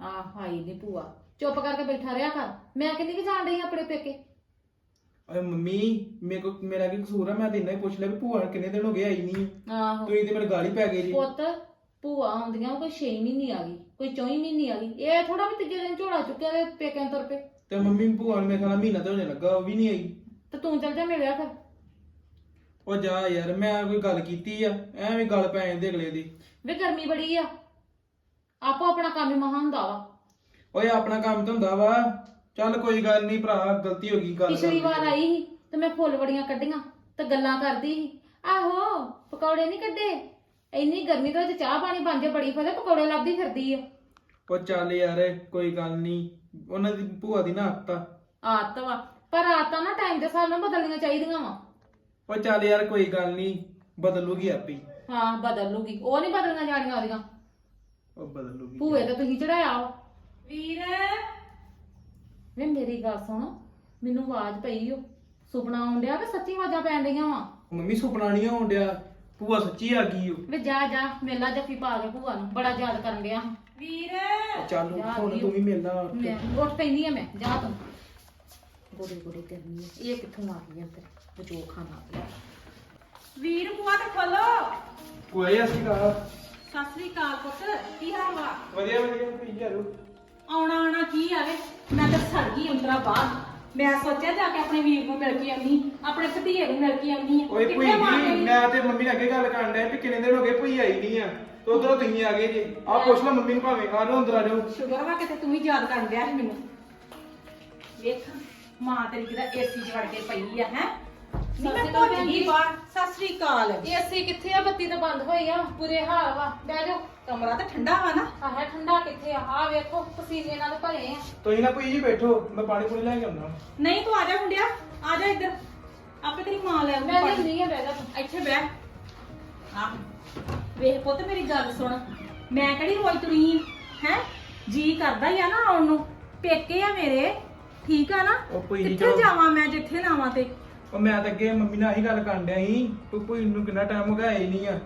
Speaker 4: ਆ ਹਾਈ ਨੀ ਭੂਆ। ਚੁੱਪ ਕਰਕੇ ਬੈਠਾ ਰਿਹਾ ਕਰ। ਮੈਂ ਕਿੰਨੀ ਕਿ ਜਾਣ ਰਹੀ ਆਪਣੇ ਪੇਕੇ?
Speaker 3: ਓਏ ਮੰਮੀ ਮੇਰੇ ਕੋ ਮੇਰਾ ਕੀ ਕਸੂਰ ਆ? ਮੈਂ ਤੇ ਇੰਨਾ ਹੀ ਪੁੱਛ ਲਿਆ ਵੀ ਭੂਆ ਕਿੰਨੇ ਦਿਨ ਹੋ ਗਏ ਆਈ ਨਹੀਂ
Speaker 4: ਆਹੋ।
Speaker 3: ਤੁਸੀਂ ਤੇ ਮੇਰੇ ਗਾਲੀ ਪੈ ਗਏ ਜੀ।
Speaker 4: ਪੁੱਤ ਭੂਆ ਆਉਂਦੀਆਂ ਕੋਈ 6 ਮਹੀਨੇ ਆ ਗਈ ਕੋਈ 4 ਮਹੀਨੇ ਆ ਗਈ। ਇਹ ਥੋੜਾ ਵੀ ਤੀਜੇ ਦਿਨ ਝੋਲਾ ਚੁੱਕਿਆ ਤੇ ਪੇਕਿਆਂ ਤੁਰ ਪਏ।
Speaker 3: ਤੇ ਮੰਮੀ ਭੂਆ ਨੂੰ ਮੇਰੇ ਖਿਆਲ ਨਾਲ ਮਹੀਨਾ ਤੇ ਹੋਣੇ ਲੱਗਾ ਉਹ ਵੀ ਨਹੀਂ ਆਈ।
Speaker 4: ਤੇ ਤੂੰ ਚੱਲ ਜਾ ਮਿਲਿਆ ਫਿਰ
Speaker 3: ਉਹ ਜਾ ਯਾਰ ਮੈਂ ਕੋਈ ਗੱਲ ਕੀਤੀ ਆ ਐਵੇਂ ਗੱਲ ਪੈ ਜਾਂਦੀ ਅਗਲੇ ਦੀ।
Speaker 4: ਵੇ ਗਰਮੀ ਬੜੀ ਆ। ਆਪੋ ਆਪਣਾ ਕੰਮ ਹੀ ਮਹਾ ਹੁੰਦਾ ਵਾ।
Speaker 3: ਓਏ ਆਪਣਾ ਕੰਮ ਤਾਂ ਹੁੰਦਾ ਵਾ। ਚੱਲ ਕੋਈ ਗੱਲ ਨਹੀਂ ਭਰਾ ਗਲਤੀ ਹੋ ਗਈ ਗੱਲ
Speaker 4: ਪਿਛਲੀ ਵਾਰ। ਆਈ ਸੀ ਤੇ ਮੈਂ ਫੁੱਲ ਬੜੀਆਂ ਕੱਢੀਆਂ ਤੇ ਗੱਲਾਂ ਕਰਦੀ ਸੀ। ਆਹੋ ਪਕੌੜੇ ਨਹੀਂ ਕੱਢੇ। ਇੰਨੀ ਗਰਮੀ ਦੇ ਵਿੱਚ ਚਾਹ ਪਾਣੀ ਬਣ ਜੇ ਬੜੀ ਫਲੇ ਪਕੌੜੇ ਲੱਭਦੀ ਫਿਰਦੀ ਆ।
Speaker 3: ਉਹ ਚੱਲ ਯਾਰ ਕੋਈ ਗੱਲ ਨਹੀਂ। ਉਹਨਾਂ ਦੀ ਭੂਆ ਦੀ ਨਾ ਆਦਤ। ਆ
Speaker 4: ਆਦਤ ਵਾ। ਪਰ ਆਦਤਾਂ ਨਾ ਟਾਈਮ ਦੇ ਹਿਸਾਬ ਨਾਲ ਬਦਲਣੀਆਂ ਚਾਹੀਦੀਆਂ ਵਾ।
Speaker 3: ਉਹ ਚੱਲ ਯਾਰ ਕੋਈ ਗੱਲ ਨਹੀਂ ਬਦਲੂਗੀ ਆਪੇ ਹੀ।
Speaker 4: ਹਾਂ ਬਦਲ ਲੂਗੀ ਉਹ ਨਹੀਂ ਬਦਲਣੀਆਂ ਜਾਣੀਆਂ ਉਹਦੀਆਂ।
Speaker 3: ਉਹ ਬਦਲੂਗੀ।
Speaker 4: ਭੂਏ ਤੇ ਤੁਸੀਂ ਚੜਾਇਆ ਵਾ।
Speaker 5: ਵੀਰ।
Speaker 4: ਵੇ ਮੇਰੀ ਗੱਲ ਸੁਣ ਮੈਨੂੰ ਆਵਾਜ਼ ਪਈ ਓ। ਸੁਪਨਾ ਆਉਣ ਡਿਆ ਕਿ ਸੱਚੀ ਆਵਾਜ਼ਾਂ ਪੈਣ ਡਈਆਂ ਵਾ।
Speaker 3: ਮੰਮੀ ਸੁਪਨਾ ਨਹੀਂ ਆਉਣ ਡਿਆ। ਭੂਆ ਸੱਚੀ ਆ ਗਈ ਓ।
Speaker 4: ਵੇ ਜਾ ਜਾ ਮੇਲਾ ਜੱਫੀ ਪਾ ਕੇ ਭੂਆ ਨੂੰ ਬੜਾ ਯਾਦ ਕਰਨ ਡਿਆ।
Speaker 5: ਵੀਰ।
Speaker 3: ਚੱਲ ਹੁਣ। ਤੂੰ ਵੀ ਮਿਲਣਾ ਉੱਠ ਕੇ।
Speaker 4: ਮੈਂ ਉੱਠ। ਪੈਂਦੀ ਆ ਮੈਂ ਜਾ ਤੂੰ। ਗੋਡੇ ਗੋਡੇ ਕਰਨੀ ਆ ਇਹ ਕਿੱਥੋਂ ਆ ਗਈ ਅੰਦਰ? ਬਚੋ ਖਾਣਾ ਪਿਆ
Speaker 5: ਵੀਰ ਬੁਆ ਤੇ ਖੋਲੋ।
Speaker 3: ਕੋਈ ਅਸੀਂ ਕਹਾ
Speaker 5: ਸਤਿ ਸ੍ਰੀ ਅਕਾਲ ਪੁੱਤ ਕੀ ਹਾਲ ਵਾ
Speaker 3: ਵਧੀਆ ਵਧੀਆ ਪੀ ਜਾਰੋ
Speaker 5: ਆਉਣਾ ਆਉਣਾ ਕੀ ਆਵੇ ਮੈਂ ਤਾਂ ਸੜ ਗਈ ਉਂਤਰਾ ਬਾਹਰ। ਮੈਂ ਸੋਚਿਆ ਜਾ ਕੇ ਆਪਣੇ ਵੀਰ ਨੂੰ ਮਿਲ ਕੇ ਆਉਣੀ ਆਪਣੇ ਭਤੀਏ ਨੂੰ ਮਿਲ ਕੇ ਆਉਣੀ
Speaker 3: ਓਏ ਭੂਈ ਜੀ ਮੈਂ ਤੇ ਮੰਮੀ ਨਾਲ ਅੱਗੇ ਗੱਲ ਕਰਨ ਡਿਆ ਵੀ ਕਿੰਨੇ ਦਿਨ ਹੋ ਗਏ ਭੂਈ ਆਈ ਨਹੀਂ ਆ। ਤੇ ਉਧਰੋਂ ਤੁਸੀਂ ਆ ਗਏ ਜੀ। ਆ ਪੁੱਛ ਲਓ ਮੰਮੀ ਨੂੰ ਭਾਵੇਂ ਆ ਜਾਓ ਅੰਦਰ ਆ ਜਾਓ।
Speaker 5: ਸ਼ੁਗਰ ਵਾ ਕਿਤੇ ਤੂੰ ਵੀ ਯਾਦ ਕਰਨ ਡਿਆ ਸੀ ਮੈਨੂੰ। ਵੇਖ ਮਾਂ ਤੇਰੀ ਕਿਦਾ ਏਸੀ 'ਚ ਵੜ ਕੇ ਪਈ ਆ ਹੈ? ਨਹੀਂ ਮੈਂ
Speaker 4: ਸਤਿ ਸ਼੍ਰੀ ਅਕਾਲ
Speaker 5: ਭੁੱਜ ਗਈ। ਬਾਹਰ ਸਤਿ ਸ੍ਰੀ ਅਕਾਲ।
Speaker 4: ਏਸੀ ਕਿੱਥੇ ਆ? ਬੱਤੀ ਤਾਂ ਬੰਦ ਹੋਈ ਆ। ਬੁਰੇ ਹਾਲ ਵਾ। ਬਹਿ ਜਾਓ।
Speaker 5: ਕਮਰਾ ਤਾਂ ਠੰਡਾ ਵਾ ਨਾ।
Speaker 4: ਆਹ ਠੰਡਾ ਕਿੱਥੇ ਆ? ਆ ਵੇਖੋ ਪਸੀਨੇ ਨਾਲ ਭਰੇ ਆ।
Speaker 3: ਤੁਸੀਂ ਨਾ ਭੂਈ ਜੀ ਬੈਠੋ। ਮੈਂ ਪਾਣੀ ਪੂਣੀ ਲੈ ਕੇ ਆਉਣਾ
Speaker 5: ਨਹੀਂ ਤੂੰ ਆ ਜਾ ਮੁੰਡਿਆ ਆ ਜਾ ਇੱਧਰ। ਆਪੇ ਤੇਰੀ ਮਾਂ ਲੈ ਆਊਗੀ
Speaker 4: ਮੈਂ
Speaker 5: ਪਾਣੀ।
Speaker 4: ਨਹੀਂ ਆ ਬਹਿ ਜਾ ਤੂੰ।
Speaker 5: ਇੱਥੇ ਬਹਿ। ਆਹ ਵੇਖ ਪੁੱਤ ਮੇਰੀ ਗੱਲ ਸੁਣ। ਮੈਂ ਕਿਹੜੀ ਰੋਈ ਤੁਰੀ ਹੈ? ਜੀ ਕਰਦਾ ਹੀ ਆ ਨਾ ਆਉਣ ਨੂੰ। ਪੇਕੇ ਆ ਮੇਰੇ। ਠੀਕ ਆ ਨਾ?
Speaker 3: ਉਹ ਭੂਈ ਜੀ
Speaker 5: ਕਿੱਥੇ
Speaker 3: ਚਲੋ।
Speaker 5: ਜਾਵਾਂ ਮੈਂ ਜਿੱਥੇ ਨਾ ਆਵਾਂ ਤੇ?
Speaker 3: ਉਹ ਮੈਂ ਤਾਂ ਅੱਗੇ ਮੰਮੀ ਨਾਲ ਹੀ ਗੱਲ ਕਰਨ ਡਿਆ ਸੀ ਵੀ ਭੂਈ ਨੂੰ ਕਿੰਨਾ ਟਾਈਮ ਹੋ ਗਿਆ ਆਈ ਨਹੀਂ ਆ।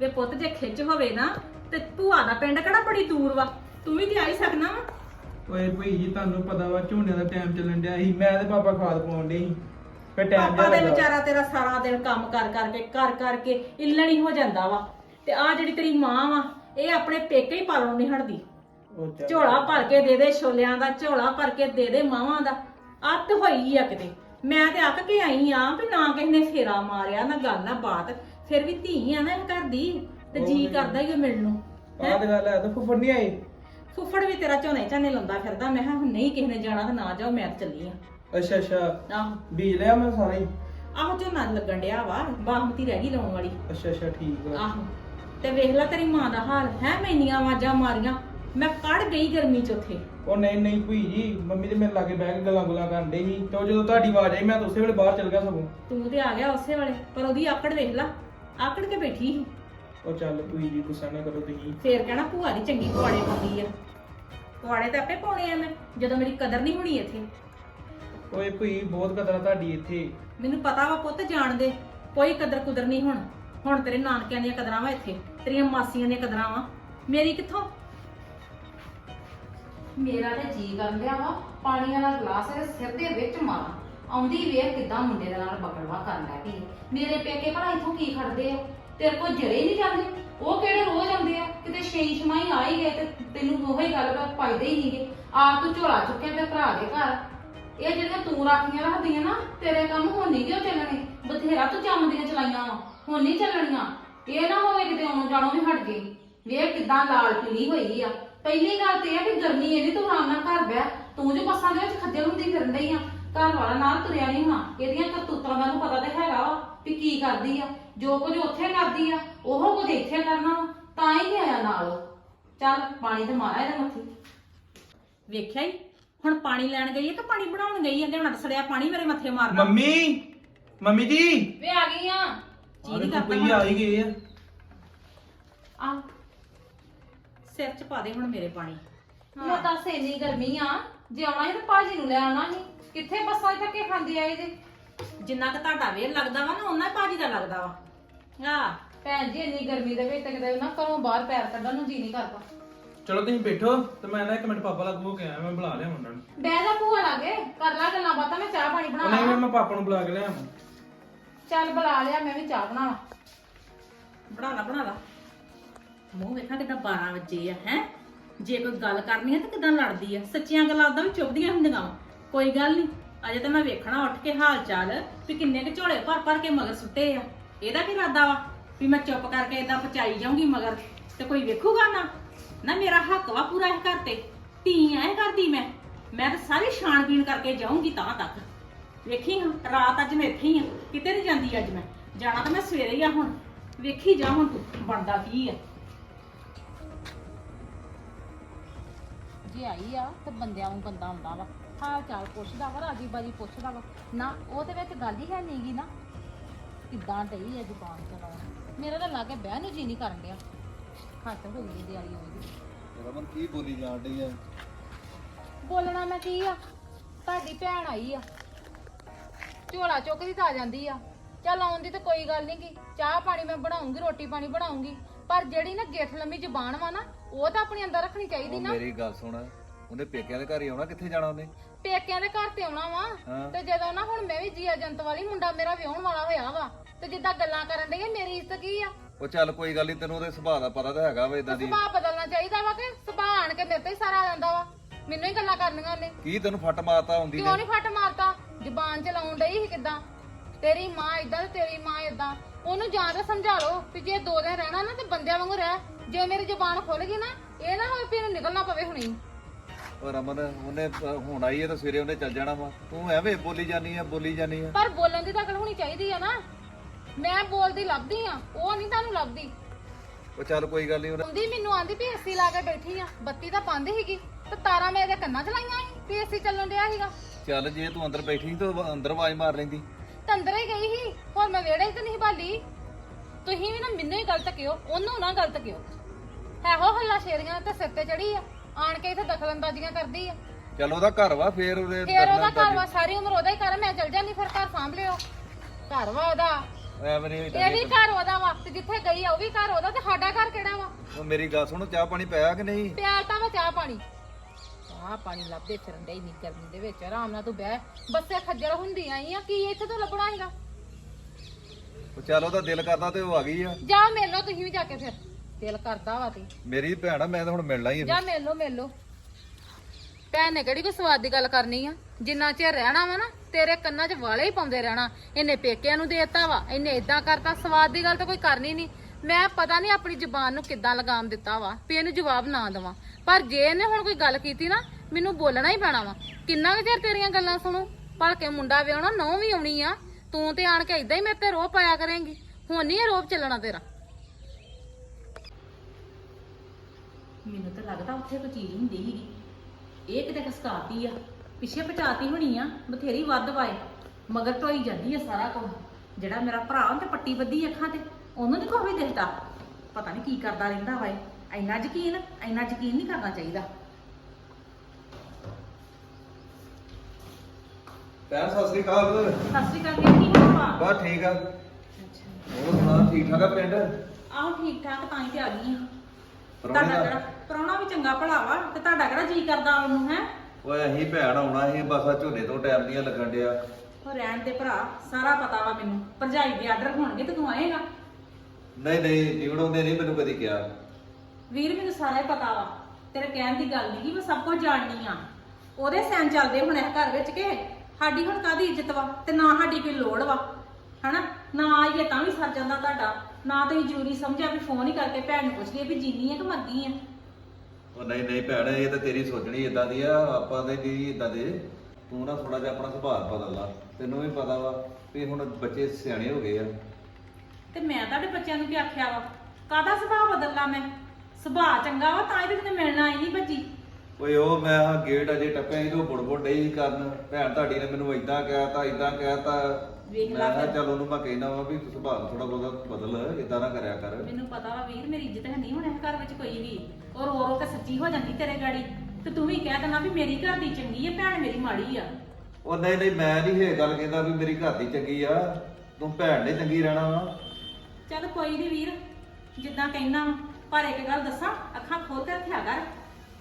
Speaker 5: ਵੇ ਪੁੱਤ ਜੇ ਖਿੱਚ ਹੋਵੇ ਨਾ ਤੇ ਭੂਆ ਦਾ ਪਿੰਡ ਕਿਹੜਾ ਬੜੀ ਦੂਰ ਵਾ? ਤੂੰ ਵੀ ਤੇ ਆ ਹੀ ਸਕਣਾ ਵਾ।
Speaker 3: ਓਏ ਭੂਈ ਜੀ ਤੁਹਾਨੂੰ ਪਤਾ ਵਾ ਝੋਨੇ ਦਾ ਟਾਈਮ ਚੱਲਣ ਡਿਆ ਸੀ ਮੈਂ ਤੇ ਪਾਪਾ ਖਾਦ ਪਾਉਣ ਡੇ ਸੀ। ਫਿਰ ਟਾਈਮ
Speaker 5: ਪਾਪਾ ਦੇ ਵਿਚਾਰਾ ਤੇਰਾ ਸਾਰਾ ਦਿਨ ਕੰਮ ਕਰ ਕਰਕੇ ਕਰ ਕਰਕੇ ਇੱਲਣ ਹੀ ਹੋ ਜਾਂਦਾ ਵਾ। ਤੇ ਆ ਜਿਹੜੀ ਤੇਰੀ ਮਾਂ ਵਾ ਇਹ ਆਪਣੇ ਪੇਕੇ ਹੀ ਪਾਲਣੋਂ ਨਹੀਂ ਹਟਦੀ। ਝੋਲਾ ਭਰ ਕੇ ਦੇ ਦੇ ਛੋਲਿਆਂ ਦਾ ਝੋਲਾ ਭਰ ਕੇ ਦੇ ਦੇ ਮਾਵਾਂ ਦਾ। ਅੱਤ ਹੋਈ ਆ ਕਿਤੇ। ਮੈਂ ਤੇ ਅੱਕ ਕੇ ਆਈ ਆ ਵੀ ਨਾ ਕਿਸੇ ਨੇ ਫੇਰਾ ਮਾਰਿਆ ਨਾ ਗੱਲ ਨਾ ਬਾਤ। ਫਿਰ ਵੀ ਧੀ ਆ ਨਾ ਇਹ ਘਰ ਦੀ ਤੇ ਜੀ ਕਰਦਾ ਹੀ ਮਿਲਣ ਨੂੰ
Speaker 3: ਆਹ ਤੇ ਗੱਲ ਹੈ ਤਾਂ ਫੁੱਫੜ ਨਹੀਂ ਆਏ?
Speaker 5: ਫੁੱਫੜ ਵੀ ਤੇਰਾ ਝੋਨੇ ਝਾਨੇ ਲਾਉਂਦਾ ਫਿਰਦਾ ਮੈਂ ਕਿਹਾ ਹੁਣ ਨਹੀਂ ਕਿਸੇ ਨੇ ਜਾਣਾ ਤਾਂ ਨਾ ਜਾਓ ਮੈਂ ਤਾਂ ਚੱਲੀ ਆ।
Speaker 3: ਅੱਛਾ ਅੱਛਾ।
Speaker 5: ਆਹੋ।
Speaker 3: ਬੀਜ ਲਿਆ ਮੈਂ ਸਾਰਾ ਹੀ?
Speaker 5: ਆਹੋ ਝੋਨਾ ਲੱਗਣ ਡਿਆ ਵਾ ਬਾਹਮਤੀ ਰਹਿ ਗਈ ਲਾਉਣ ਵਾਲੀ।
Speaker 3: ਅੱਛਾ ਅੱਛਾ ਠੀਕ ਆ।
Speaker 5: ਆਹੋ। ਤੇ ਵੇਖ ਲੈ ਤੇਰੀ ਮਾਂ ਦਾ ਹਾਲ ਹੈ ਮੈਂ ਇੰਨੀਆਂ ਆਵਾਜ਼ਾਂ ਮਾਰੀਆਂ। ਮੈਂ ਕੜ ਗਈ ਗਰਮੀ ਚ ਉੱਥੇ।
Speaker 3: ਉਹ ਨਹੀਂ ਨਹੀਂ ਭੂਈ ਜੀ ਮੰਮੀ ਤੇ ਮੇਰੇ ਲਾਗੇ ਬਹਿ ਕੇ ਗੱਲਾਂ ਗੁੱਲਾਂ ਕਰਨ ਡੇ ਸੀ ਤੇ ਉਹ ਜਦੋਂ ਤੁਹਾਡੀ ਆਵਾਜ਼ ਆਈ ਮੈਂ ਤਾਂ ਉਸੇ ਵੇਲੇ ਬਾਹਰ ਚਲ ਗਿਆ ਸਗੋਂ।
Speaker 5: ਤੂੰ ਤੇ ਆ ਗਿਆ ਉਸੇ ਵੇਲੇ ਪਰ ਉਹਦੀ ਆਕੜ ਵੇਖ ਲਾ ਆਕੜ ਕੇ ਬੈਠੀ ਸੀ।
Speaker 3: ਉਹ ਚੱਲ ਭੂਈ ਜੀ ਗੁੱਸਾ ਨਾ ਕਰੋ ਤੁਸੀਂ।
Speaker 5: ਫੇਰ ਕਹਿਣਾ ਭੂਆ ਦੀ ਚੰਗੀ ਪੁਆੜੇ ਪਾਉਂਦੀ ਆ। ਪੁਆੜੇ ਤਾਂ ਆਪੇ ਪਾਉਣੇ ਆ ਮੈਂ ਜਦੋਂ ਮੇਰੀ ਕਦਰ ਨਹੀਂ ਹੋਣੀ ਇੱਥੇ।
Speaker 3: ਓਏ ਭੂਈ ਬਹੁਤ ਕਦਰਾਂ ਤੁਹਾਡੀ ਇੱਥੇ।
Speaker 5: ਮੈਨੂੰ ਪਤਾ ਵਾ ਪੁੱਤ ਜਾਣ ਦੇ ਕੋਈ ਕਦਰ ਕੁਦਰ ਨਹੀਂ ਹੁਣ। ਹੁਣ ਤੇਰੇ ਨਾਨਕਿਆਂ ਦੀਆਂ ਕਦਰਾਂ ਵਾ ਇੱਥੇ ਤੇਰੀਆਂ ਮਾਸੀਆਂ ਦੀਆਂ ਕਦਰਾਂ ਵਾ। ਮੇਰੀ ਕਿੱਥੋਂ?
Speaker 4: ਮੇਰਾ ਤੇ ਜੀ ਕਰਨ ਡਿਆ ਵਾ ਪਾਣੀ ਵਾਲਾ ਗਲਾਸ ਇਹਦੇ ਸਿਰ ਦੇ ਵਿੱਚ ਮਾਰਾਂ। ਆਉਂਦੀ ਵੇਖ ਕਿਦਾਂ ਮੁੰਡੇ ਦੇ ਨਾਲ ਬਕੜਵਾ ਕਰਨ ਲੱਗ ਪਈ ਮੇਰੇ ਪੇਕੇ ਭਲਾ ਇੱਥੋਂ ਕੀ ਖੜਦੇ ਆ? ਤੇਰੇ ਕੋਲ ਜਰੇ ਨਹੀਂ ਜਾਂਦੇ। ਉਹ ਕਿਹੜੇ ਰੋਜ਼ ਆਉਂਦੇ ਆ? ਕਿਤੇ ਛੇ ਛਮਾਈ ਆ ਹੀ ਗਏ ਤੇ ਤੈਨੂੰ ਉਹੀ ਗੱਲ ਬਾਤ ਪਾਈਦੇ ਹੀ ਨਹੀਂਗੇ ਆ ਤੂੰ ਝੋਲਾ ਚੁੱਕਿਆ ਤੇ ਭਰਾ ਦੇ ਘਰ। ਇਹ ਜਿਹੜੀਆਂ ਤੂੰ ਰਾਖੀਆਂ ਰੱਖਦੀਆਂ ਨਾ, ਤੇਰੇ ਕੰਮ ਹੁਣ ਨਹੀਂ ਕਿਉਂ ਚੱਲਣੇ। ਬਥੇਰਾ ਤੂੰ ਜੰਮਦੀਆਂ ਚਲਾਈਆਂ ਵਾ। ਹੁਣ ਨਹੀਂ ਚੱਲਣੀਆਂ। ਇਹ ਨਾ ਹੋਵੇ ਕਿਤੇ ਆਉਣ ਜਾਣੋਂ ਵੀ ਹਟ ਗਈ ਵੇਖ ਕਿਦਾਂ ਲਾਲ ਪੀਲੀ ਹੋਈ ਆ। ਪਹਿਲੀ ਗੱਲ ਤੇ ਇਹ ਆ ਕਿ ਗਰਮੀ ਇਹਦੀ ਤੂੰ ਆਰਾਮ ਨਾਲ ਘਰ ਬਹਿ ਤੂੰ ਜੋ ਬੱਸਾਂ ਦੇ ਵਿੱਚ ਖੱਜਲ ਹੁੰਦੀ ਫਿਰਨ ਡਈ ਆ ਘਰ ਵਾਲਾ ਨਾਲ ਤੁਰਿਆ ਨਹੀਂ ਹੋਣਾ। ਇਹਦੀਆਂ ਕਰਤੂਤਾਂ ਦਾ ਨੂੰ ਪਤਾ ਤੇ ਹੈਗਾ ਵਾ ਵੀ ਕੀ ਕਰਦੀ ਆ। ਜੋ ਕੁਝ ਉੱਥੇ ਕਰਦੀ ਆ ਉਹ ਕੁਝ ਇੱਥੇ ਕਰਨਾ ਵਾ, ਤਾਂ ਹੀ ਆਇਆ ਨਾਲ। ਉਹ। ਚੱਲ ਪਾਣੀ ਤੇ ਮਾਰਾ ਇਹਦੇ ਮੱਥੇ।
Speaker 5: ਵੇਖਿਆ ਹੀ ਹੁਣ ਪਾਣੀ ਲੈਣ ਗਈ ਹੈ ਤਾਂ ਪਾਣੀ ਬਣਾਉਣ ਗਈ ਹੈ ਤੇ ਹੁਣ ਸੜਿਆ ਪਾਣੀ ਮੇਰੇ ਮੱਥੇ ਮਾਰਦਾ
Speaker 3: ਮੰਮੀ ਮੰਮੀ ਜੀ।
Speaker 4: ਵੇ ਆ ਗਈ ਆ।
Speaker 5: ਕਰਦਾ
Speaker 3: ਭੂਈ ਆ ਹੀ ਗਏ ਆ।
Speaker 4: ਆ।
Speaker 5: ਸਿਰ 'ਚ ਪਾ ਦੇ ਹੁਣ ਮੇਰੇ ਪਾਣੀ।
Speaker 4: ਮੈਂ ਤਾਂ ਇੰਨੀ ਗਰਮੀ ਆ ਜੇ ਆਉਣਾ ਸੀ ਤਾਂ ਭਾਜੀ ਨੂੰ ਲੈ ਆਉਣਾ ਸੀ। ਕਿੱਥੇ ਬੱਸਾਂ 'ਚ ਧੱਕੇ ਖਾਂਦੀ ਆਏ ਜੇ
Speaker 5: ਜਿੰਨਾ ਕੁ ਤੁਹਾਡਾ ਵੇਲ ਲੱਗਦਾ ਵਾ ਨਾ ਉਹਨਾਂ ਭਾਜੀ ਦਾ ਲੱਗਦਾ ਵਾ। ਆ
Speaker 4: ਭੈਣ ਜੀ ਇੰਨੀ ਗਰਮੀ ਦੇ ਵਿੱਚ ਕਿਤੇ ਨਾ ਘਰੋਂ ਬਾਹਰ ਪੈਰ ਕੱਢਣ ਨੂੰ ਜੀ ਨਹੀਂ ਕਰਦਾ।
Speaker 3: ਚਲੋ ਤੁਸੀਂ ਬੈਠੋ ਤੇ ਮੈਂ ਨਾ ਇੱਕ ਮਿੰਟ ਪਾਪਾ ਲੱਗੂ ਹੋ ਕੇ ਆਇਆ ਮੈਂ ਬੁਲਾ ਲਿਆ ਉਹਨਾਂ ਨੂੰ।
Speaker 4: ਬਹਿ ਜਾ ਭੂਆ ਲਾਗੇ ਕਰ ਲੈ ਗੱਲਾਂ ਬਾਤਾਂ ਮੈਂ ਚਾਹ ਪਾਣੀ ਬਣਾ
Speaker 3: ਉਹ ਨਹੀਂ
Speaker 4: ਲਾਂ।
Speaker 3: ਮੈਂ ਪਾਪਾ ਨੂੰ ਬੁਲਾ ਕੇ ਲਿਆ
Speaker 4: ਚੱਲ ਬੁਲਾ ਲਿਆ ਮੈਂ ਵੀ ਚਾਹ ਬਣਾਵਾਂ।
Speaker 5: ਬਣਾ ਲਾ ਬਣਾ ਲਾ। ਮੂੰਹ ਵੇਖਾਂ ਕਿਦਾਂ 12 ਵਜੇ ਆ, ਹੈ? ਜੇ ਕੋਈ ਗੱਲ ਕਰਨੀ ਹੈ ਤਾਂ ਕਿਦਾਂ ਲੜਦੀ ਆ? ਸੱਚੀਆਂ ਗੱਲਾਂ ਉਦਾਂ ਵੀ ਚੁੱਭਦੀਆਂ ਹੁੰਦੀਆਂ ਵਾ। ਕੋਈ ਗੱਲ ਨਹੀਂ ਅਜੇ ਤਾਂ ਮੈਂ ਵੇਖਣਾ ਉੱਠ ਕੇ ਹਾਲ ਚਾਲ ਵੀ ਕਿੰਨੇ ਕੁ ਝੋਲੇ ਭਰ ਭਰ ਕੇ ਮਗਰ ਸੁੱਟੇ ਆ। ਇਹਦਾ ਕੀ ਇਰਾਦਾ ਵਾ ਵੀ ਮੈਂ ਚੁੱਪ ਕਰਕੇ ਇਦਾਂ ਪਚਾਈ ਜਾਊਂਗੀ ਮਗਰ ਤੇ ਕੋਈ ਵੇਖੂਗਾ ਨਾ? ਨਾ ਮੇਰਾ ਹੱਕ ਵਾ ਪੂਰਾ ਇਹ ਘਰ ਤੇ। ਧੀ ਐ ਕਰਦੀ ਮੈਂ। ਮੈਂ ਤਾਂ ਸਾਰੀ ਛਾਣਬੀਣ ਕਰਕੇ ਜਾਊਂਗੀ ਤਾਂ ਤੱਕ। ਵੇਖੀ ਹਾਂ, ਰਾਤ ਅੱਜ ਮੈਂ ਇੱਥੇ ਹੀ ਆ, ਕਿਤੇ ਨਹੀਂ ਜਾਂਦੀ ਅੱਜ ਮੈਂ। ਜਾਣਾ ਤਾਂ ਮੈਂ ਸਵੇਰੇ ਹੀ ਆ ਹੁਣ। ਵੇਖੀ ਜਾ ਹੁਣ ਤੂੰ, ਬਣਦਾ ਕੀ ਆ।
Speaker 4: ਜੇ ਆਈ ਆ ਤੇ ਬੰਦਿਆਂ ਨੂੰ ਬੰਦਾ ਹੁੰਦਾ ਵਾ। ਹਾਲ ਚਾਲ ਪੁੱਛਦਾ ਵਾ ਰਾਜੀ ਬਾਜੀ ਪੁੱਛਦਾ ਵਾ। ਨਾ ਉਹਦੇ ਵਿੱਚ ਗੱਲ ਹੀ ਹੈ ਨਹੀਂਗੀ ਨਾ। ਕਿੱਦਾਂ ਡਈ ਹੈ ਜ਼ੁਬਾਨ ਚਲਾਉਣ? ਮੇਰਾ ਤਾਂ ਲਾਗੇ ਬਹਿ ਨੂੰ ਜੀ ਨਹੀਂ ਕਰਨ ਡਿਆ। ਹੱਥ ਹੋ ਗਈ ਦੀ ਆਈ ਹੋਈ
Speaker 2: ਰਮਨ ਕੀ ਬੋਲੀ ਜਾਣ ਡਈ ਆ?
Speaker 4: ਬੋਲਣਾ ਮੈਂ ਕੀ ਆ? ਤੁਹਾਡੀ ਭੈਣ ਆਈ ਆ। ਝੋਲਾ ਚੁੱਕਦੀ ਤਾਂ ਆ ਜਾਂਦੀ ਆ। ਚੱਲ ਆਉਂਦੀ ਤੇ ਕੋਈ ਗੱਲ ਨਹੀਂ ਗੀ। ਚਾਹ ਪਾਣੀ ਮੈਂ ਬਣਾਉਂਗੀ ਰੋਟੀ ਪਾਣੀ ਬਣਾਉਂਗੀ। ਪਰ ਜਿਹੜੀ ਨਾ ਗਿੱਠ ਲੰਮੀ ਜ਼ੁਬਾਨ ਵਾ ਨਾ ਉਹ ਤਾਂ ਆਪਣੀ ਅੰਦਰ ਰੱਖਣੀ ਚਾਹੀਦੀ
Speaker 6: ਉਹ
Speaker 4: ਨਾ।
Speaker 6: ਮੇਰੀ ਗੱਲ ਸੁਣ ਉਹਨੇ ਪੇਕਿਆਂ ਦੇ ਘਰ ਹੀ ਆਉਣਾ ਕਿੱਥੇ ਜਾਣਾ ਉਹਨੇ?
Speaker 4: ਪੇਕਿਆਂ ਦੇ ਘਰ ਤੇ ਆਉਣਾ ਵਾ।
Speaker 6: ਹਾਂ।
Speaker 4: ਤੇ ਜਦੋਂ ਨਾ ਹੁਣ ਮੈਂ ਵੀ ਜੀਆ ਜੰਤ ਵਾਲੀ ਮੁੰਡਾ ਮੇਰਾ ਵਿਆਹਣ ਵਾਲਾ ਹੋਇਆ ਵਾ ਤੇ ਜਿੱਦਾਂ ਗੱਲਾਂ ਕਰਨ ਡਈ ਆ, ਮੇਰੀ ਇੱਜ਼ਤ ਕੀ ਆ?
Speaker 6: ਉਹ ਚੱਲ ਕੋਈ ਗੱਲ ਨਹੀਂ ਤੈਨੂੰ ਉਹਦੇ ਸੁਭਾਅ ਦਾ ਪਤਾ ਤਾਂ ਹੈਗਾ ਵਾ ਇਦਾਂ ਦੀ।
Speaker 4: ਸੁਭਾਅ ਬਦਲਣਾ ਚਾਹੀਦਾ ਵਾ ਕਿ ਸੁਭਾਅ ਆਣ ਕੇ ਮੇਰੇ ਤੇ ਹੀ ਸਾਰਾ ਆ ਜਾਂਦਾ ਵਾ? ਮੈਨੂੰ ਹੀ ਗੱਲਾਂ ਕਰਨੀਆਂ ਉਹਨੇ।
Speaker 6: ਕੀ ਤੈਨੂੰ ਫੱਟ ਮਾਰਤਾ ਹੁੰਦੀ
Speaker 4: ਕਿਉਂ
Speaker 6: ਨੇ?
Speaker 4: ਨਹੀਂ ਫੱਟ ਮਾਰਤਾ? ਜ਼ਬਾਨ ਚਲਾਉਣ ਡਈ ਸੀ ਕਿਦਾਂ? ਤੇਰੀ ਮਾਂ ਇਦਾਂ ਤੇ ਤੇਰੀ ਮਾਂ ਇਦਾਂ ਉਹਨੂੰ ਜਾਂ ਤਾਂ ਸਮਝਾ ਲਓ ਵੀ ਜੇ ਦੋ ਦਿਨ ਰਹਿਣਾ ਨਾ ਤੇ ਬੰਦਿਆਂ ਵਾਂਗੂ ਰਹਿ। ਜੇ ਮੇਰੀ ਜ਼ਬਾਨ ਖੁੱਲ ਗਈ ਨਾ ਇਹ ਨਾ ਹੋਵੇ ਵੀ ਇਹਨੂੰ ਨਿਕਲਣਾ ਪਵੇ ਹੁਣੀ।
Speaker 6: ਉਹ ਰਮਨ ਉਹਨੇ ਹੁਣ ਆਈ ਹੈ ਤਾਂ ਸਵੇਰੇ ਉਹਨੇ ਚੱਲ ਜਾਣਾ ਵਾ। ਤੂੰ ਐਵੇਂ ਬੋਲੀ ਜਾਨੀ ਆ ਬੋਲੀ ਜਾਨੀ ਆ।
Speaker 4: ਪਰ ਬੋਲਣ ਦੀ ਤਾਂ ਅਕਲ ਹੋਣੀ ਚਾਹੀਦੀ ਆ ਨਾ। ਮੈਂ ਬੋਲਦੀ ਲੱਭਦੀ ਆ ਉਹ ਨਹੀਂ ਤੁਹਾਨੂੰ ਲੱਭਦੀ।
Speaker 6: ਉਹ ਚੱਲ ਕੋਈ ਗੱਲ ਨਹੀਂ ਉਹਨੇ
Speaker 4: ਹੁੰਦੀ ਮੈਨੂੰ ਆਂਦੀ ਵੀ ਏਸੀ ਲਾ ਕੇ ਬੈਠੀ ਆ ਬੱਤੀ ਤਾਂ ਬੰਦ ਸੀਗੀ। ਤੇ ਤਾਰਾਂ ਮੈਂ ਇਹਦੇ ਕੰਨਾਂ 'ਚ ਲਾਈਆਂ ਸੀ ਵੀ ਏਸੀ ਚੱਲਣ ਡਿਆ ਸੀਗਾ।
Speaker 6: ਚੱਲ ਜੇ ਤੂੰ ਅੰਦਰ ਬੈਠੀ ਤਾਂ ਅੰਦਰ ਆਵਾਜ਼ ਮਾਰ ਲੈਂਦੀ।
Speaker 4: ਤਾਂ ਅੰਦਰ ਹੀ ਗਈ ਸੀ ਹੋਰ ਮੈਂ ਵਿਹੜੇ 'ਚ ਤਾਂ ਨਹੀਂ ਭਾਲੀ। ਤੁਸੀਂ ਵੀ ਨਾ ਮੈਨੂੰ ਹੀ ਗਲਤ ਕਿਓ ਉਹਨੂੰ ਨਾ ਗਲਤ ਕਿਓ ਹੈ ਹੋ ਹੱਲਾ ਸ਼ੇਰੀਆਂ ਤੇ ਸਿਰ ਤੇ ਚੜੀ ਆ ਆਣ ਕੇ ਇੱਥੇ ਦਖਲਅੰਦਾਜ਼ੀਆਂ ਕਰਦੀ ਆ।
Speaker 6: ਚੱਲ ਉਹਦਾ ਘਰ ਵਾ ਫੇਰ ਉਹਦੇ
Speaker 4: ਫੇਰ ਉਹਦਾ ਘਰ ਵਾ ਸਾਰੀ ਉਮਰ ਉਹਦਾ ਹੀ ਕਰ ਮੈਂ ਚਲ ਜਾਂਦੀ ਫਿਰ ਘਰ ਸਾਂਭ ਲਿਓ। ਘਰ ਵਾ ਉਹਦਾ।
Speaker 6: ਐਵੇਂ ਨਹੀਂ
Speaker 4: ਇਹ ਵੀ ਘਰ ਉਹਦਾ ਵਾ ਤੇ ਜਿੱਥੇ ਗਈ ਆ ਉਹ ਵੀ ਘਰ ਉਹਦਾ ਤੇ ਸਾਡਾ ਘਰ ਕਿਹੜਾ ਵਾ?
Speaker 6: ਉਹ ਮੇਰੀ ਗੱਲ ਸੁਣ ਚਾਹ ਪਾਣੀ ਪਿਆ ਕਿ ਨਹੀਂ?
Speaker 4: ਪਿਆਲ ਤਾਂ ਵਾ ਚਾਹ ਪਾਣੀ। ਚਾਹ ਪਾਣੀ ਲੱਭਦੇ ਫਿਰਨ ਡਈ ਨਹੀਂ ਗਰਮੀ ਦੇ ਵਿੱਚ। ਆਰਾਮ ਨਾਲ ਤੂੰ ਬਹਿ। ਬੱਸੇ ਖੱਜਲ ਹੁੰਦੀ ਆਈ ਆ ਕੀ ਇੱਥੇ ਤੋਂ ਲੱਭਣਾ ਹੈਗਾ?
Speaker 6: ਉਹ ਚੱਲ ਉਹਦਾ ਦਿਲ ਕਰਦਾ ਤੇ ਉਹ ਆ ਗਈ ਆ।
Speaker 4: ਜਾ ਮਿਲ ਲਓ ਤੁਸੀਂ ਵੀ ਜਾ ਕੇ ਫਿਰ। ਦਿਲ ਕਰਦਾ ਵਾ ਤੇ।
Speaker 6: ਮੇਰੀ ਭੈਣ ਆ ਮੈਂ ਤਾਂ ਹੁਣ ਮਿਲਣਾ ਹੀ ਆ।
Speaker 4: ਜਾ ਮਿਲ ਲਓ ਮਿਲ ਲਓ। ਭੈਣ ਨੇ ਕਿਹੜੀ ਕੋਈ ਸਵਾਦ ਦੀ ਗੱਲ ਕਰਨੀ ਆ? ਜਿੰਨਾ ਚਿਰ ਰਹਿਣਾ ਵਾ ਨਾ ਤੇਰੇ ਕੰਨਾਂ 'ਚ ਵਾਲੇ ਹੀ ਪਾਉਂਦੇ ਰਹਿਣਾ। ਇਹਨੇ ਪੇਕਿਆਂ ਨੂੰ ਦੇਤਾ ਵਾ ਇਹਨੇ ਇਦਾਂ ਕਰਤਾ ਸਵਾਦ ਦੀ ਗੱਲ ਤਾਂ ਕੋਈ ਕਰਨੀ ਨਹੀਂ। ਮੈਂ ਪਤਾ ਨਹੀਂ ਆਪਣੀ ਜ਼ੁਬਾਨ ਨੂੰ ਕਿੱਦਾਂ ਲਗਾਮ ਦਿੱਤਾ ਵਾ ਵੀ ਇਹਨੂੰ ਜਵਾਬ ਨਾ ਦੇਵਾਂ। ਪਰ ਜੇ ਇਹਨੇ ਹੁਣ ਕੋਈ ਗੱਲ ਕੀਤੀ ਨਾ ਮੈਨੂੰ ਬੋਲਣਾ ਹੀ ਪੈਣਾ ਵਾ। ਕਿੰਨਾ ਕੁ ਚਿਰ ਤੇਰੀਆਂ ਗੱਲਾਂ ਸੁਣੂ? ਭਲਕੇ ਮੁੰਡਾ ਵਿਆਹਣਾ, ਨੌ ਵੀ ਆਉਣੀ ਆ। ਤੂੰ ਤੇ ਆਣ ਕੇ ਇਦਾਂ ਹੀ ਮੇਰੇ ਤੇ ਰੋਹ ਪਾਇਆ ਕਰੇਂਗੀ। ਹੁਣ ਨਹੀਂ ਇਹ ਰੋਪ ਚੱਲਣਾ ਤੇਰਾ।
Speaker 5: ਮੈਨੂੰ ਤਾਂ ਲੱਗਦਾ ਉੱਥੇ ਕੋਈ ਚੀਜ਼ ਹੁੰਦੀ ਸੀਗੀ। ਇਹ ਕਿਤੇ ਕਸਕਾਤੀ ਆ। ਪਿੱਛੇ ਪਚਾਤੀ ਹੋਣੀ ਆ, ਬਥੇਰੀ ਵੱਧ ਪਾਏ ਮਗਰ ਢੋਈ ਜਾਂਦੀ ਆ ਸਾਰਾ ਕੁਝ ਜਿਹੜਾ ਮੇਰਾ ਭਰਾ ਉਹਨੇ ਪੱਟੀ ਬੱਧੀ ਅੱਖਾਂ ਤੇ, ਉਹਨੂੰ ਨਹੀਂ ਕੋਈ ਵੀ ਦਿਖਦਾ। ਪਤਾ ਨਹੀਂ ਕੀ ਕਰਦਾ ਰਹਿੰਦਾ ਵਾ ਇੰਨਾ ਯਕੀਨ ਇੰਨਾ ਯਕੀਨ ਨਹੀਂ ਕਰਨਾ ਚਾਹੀਦਾ।
Speaker 6: ਭੈਣ ਸਤਿ ਸ੍ਰੀ ਅਕਾਲ।
Speaker 5: ਸਤਿ ਸ਼੍ਰੀ ਅਕਾਲ ਕੀ ਹਾਲ ਵਾ
Speaker 6: ਬਸ ਠੀਕ ਆ।
Speaker 5: ਅੱਛਾ।
Speaker 6: ਉਹ ਸੁਣਾ ਠੀਕ ਠਾਕ ਆ ਪਿੰਡ?
Speaker 5: ਆਹੋ ਠੀਕ ਠਾਕ ਤਾਂ ਹੀ ਤੇ ਆ ਗਈ ਆ।
Speaker 6: ਪ੍ਰਾਹੁਣੇ
Speaker 5: ਤੁਹਾਡਾ
Speaker 6: ਦਾ?
Speaker 5: ਕਿਹੜਾ ਪ੍ਰਾਹੁਣਾ ਵੀ ਚੰਗਾ ਭਲਾ ਵਾ ਤੇ ਤੁਹਾਡਾ ਕਿਹੜਾ ਜੀ ਕਰਦਾ ਉਹਨੂੰ ਹੈ?
Speaker 6: ਓਏ ਅਸੀਂ ਭੈਣ ਆਉਣਾ ਸੀ ਬਸ ਆ ਝੋਨੇ ਤੋਂ ਟਾਈਮ ਦੀਆਂ ਲੱਗਣ ਡਿਆ।
Speaker 5: ਉਹ ਰਹਿਣ ਦੇ ਭਰਾ ਸਾਰਾ ਪਤਾ ਵਾ ਮੈਨੂੰ। ਭਰਜਾਈ ਦੇ ਆਰਡਰ ਹੋਣਗੇ ਤੇ ਤੂੰ ਆਏਗਾ?
Speaker 6: ਨਹੀਂ ਨਹੀਂ ਜੀਵਣੋਂ ਦੇ ਨਹੀਂ ਮੈਨੂੰ ਕਦੀ ਕਿਹਾ।
Speaker 5: ਵੀਰ ਮੈਨੂੰ ਸਾਰਾ ਹੀ ਪਤਾ ਵਾ। ਤੇਰੇ ਕਹਿਣ ਦੀ ਗੱਲ ਨਹੀਂ ਕਿ ਮੈਂ ਸਭ ਕੁਝ ਜਾਣਨੀ ਆ। ਉਹਦੇ ਸੈਨ ਚੱਲਦੇ ਹੁਣ ਇਹ ਘਰ ਵਿੱਚ ਕਿ? ਸਾਡੀ ਹੁਣ ਕਾਦੀ ਇੱਜ਼ਤ ਵਾ ਤੇ ਨਾ ਸਾਡੀ ਕੋਈ ਲੋੜ ਵਾ ਹਨਾ? ਨਾ ਆਈਏ ਤਾਂ ਵੀ ਸਰ ਜਾਂਦਾ ਤੁਹਾਡਾ। ਨਾ ਤੁਸੀਂ ਜ਼ਰੂਰੀ ਸਮਝਿਆ ਵੀ ਫੋਨ ਹੀ ਕਰਕੇ ਭੈਣ ਨੂੰ ਪੁੱਛ ਲਈਏ ਵੀ ਜੀਨੀ ਆ ਕਿ ਮਰ ਗਈ ਆ।
Speaker 6: ਉਹ ਨਹੀਂ ਨਹੀਂ ਭੈਣ ਇਹ ਤਾਂ ਤੇਰੀ ਸੋਚਣੀ ਇਦਾਂ ਦੀ ਆ ਆਪਾਂ ਦੇ ਨਹੀਂ ਇਦਾਂ ਦੇ। ਤੂੰ ਨਾ ਥੋੜਾ ਜਿਹਾ ਆਪਣਾ ਸੁਭਾਅ ਬਦਲ ਲਾ ਤੈਨੂੰ ਵੀ ਪਤਾ ਵਾ ਵੀ ਹੁਣ ਬੱਚੇ ਸਿਆਣੇ ਹੋ ਗਏ ਆ।
Speaker 5: ਤੇ ਮੈਂ ਤੁਹਾਡੇ ਬੱਚਿਆਂ ਨੂੰ ਕੀ ਆਖਿਆ ਵਾ? ਕਾਹਦਾ ਸੁਭਾਅ ਬਦਲਣਾ ਮੈਂ? ਸੁਭਾਅ ਚੰਗਾ ਵਾ ਤਾਂ ਹੀ ਤੇ ਤੈਨੂੰ ਮਿਲਣਾ ਆਈ ਨਹੀਂ ਭੱਜੀ।
Speaker 6: ਓਏ ਉਹ ਮੈਂ ਆਹ ਗੇਟ ਅਜੇ ਟੱਪਿਆ ਸੀ ਤੇ ਉਹ ਬੁੜਬੁੜ ਡਈ ਕਰਨ। ਭੈਣ ਤੁਹਾਡੀ ਨੇ ਮੈਨੂੰ ਇਦਾਂ ਕਹਿਤਾ ਇਦਾਂ ਕਹਿਤਾ
Speaker 5: ਵੇਖ
Speaker 6: ਮੈਂ ਕਿਹਾ
Speaker 5: ਫਿਰ।
Speaker 6: ਚੱਲ ਉਹਨੂੰ ਮੈਂ ਕਹਿਣਾ ਵਾ ਵੀ ਸੁਭਾਅ ਥੋੜਾ ਬਹੁਤਾ ਬਦਲ ਇਦਾਂ ਨਾ ਕਰਿਆ ਕਰ।
Speaker 5: ਮੈਨੂੰ ਪਤਾ ਵਾ ਵੀਰ ਮੇਰੀ ਇੱਜ਼ਤ ਹੈ ਨਹੀਂ ਹੁਣ ਇਸ ਘਰ ਵਿੱਚ ਕੋਈ ਵੀ। ਔਰ ਰੋ ਰੋ ਕੇ ਸੱਚੀ ਹੋ ਜਾਂਦੀ ਤੇਰੇ ਗਾੜੀ। ਤੇ ਤੂੰ ਵੀ ਕਹਿ ਦੇਣਾ ਵੀ ਮੇਰੀ ਘਰ ਦੀ ਚੰਗੀ ਹੈ ਭੈਣ ਮੇਰੀ ਮਾੜੀ ਆ।
Speaker 6: ਉਹ ਨਹੀਂ ਨਹੀਂ ਮੈਂ ਨਹੀਂ ਇਹ ਗੱਲ ਕਹਿੰਦਾ ਵੀ ਮੇਰੀ ਘਰ ਦੀ ਚੰਗੀ ਆ। ਤੂੰ ਭੈਣ ਨੇ ਚੰਗੀ ਰਹਿਣਾ ਵਾ।
Speaker 5: ਚੱਲ ਕੋਈ ਨਹੀਂ ਵੀਰ ਜਿੱਦਾਂ ਕਹਿਣਾ ਵਾ। ਪਰ ਇੱਕ ਗੱਲ ਦੱਸਾਂ ਅੱਖਾਂ ਖੋਲ ਕੇ ਰੱਖਿਆ ਕਰ।